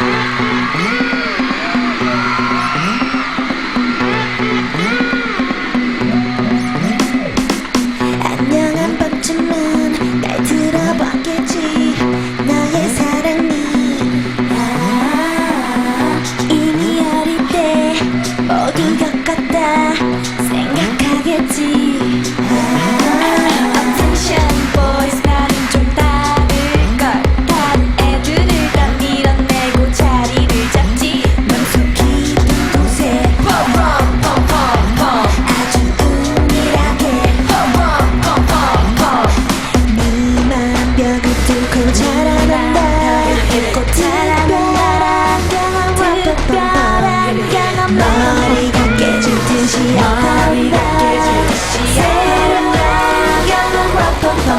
Mm-hmm.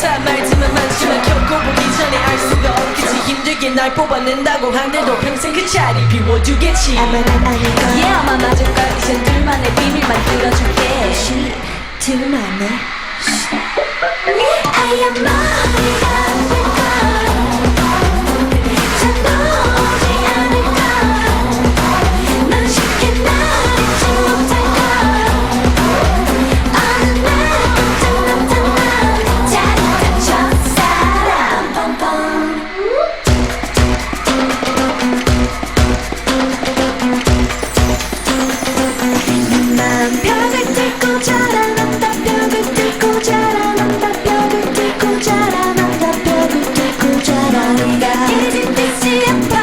차 말지만 많지만 겪고 보기 전에 알 수가 없겠지. 힘들게 날 뽑아낸다고 한데도 평생 그 자리 비워두겠지. 아마 난 아닐 거야. yeah, 아마 맞을 거야 이젠 둘만의 비밀 만들어줄게. 쉿 둘만의 I am my down. Isn't this simple?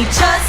미쳤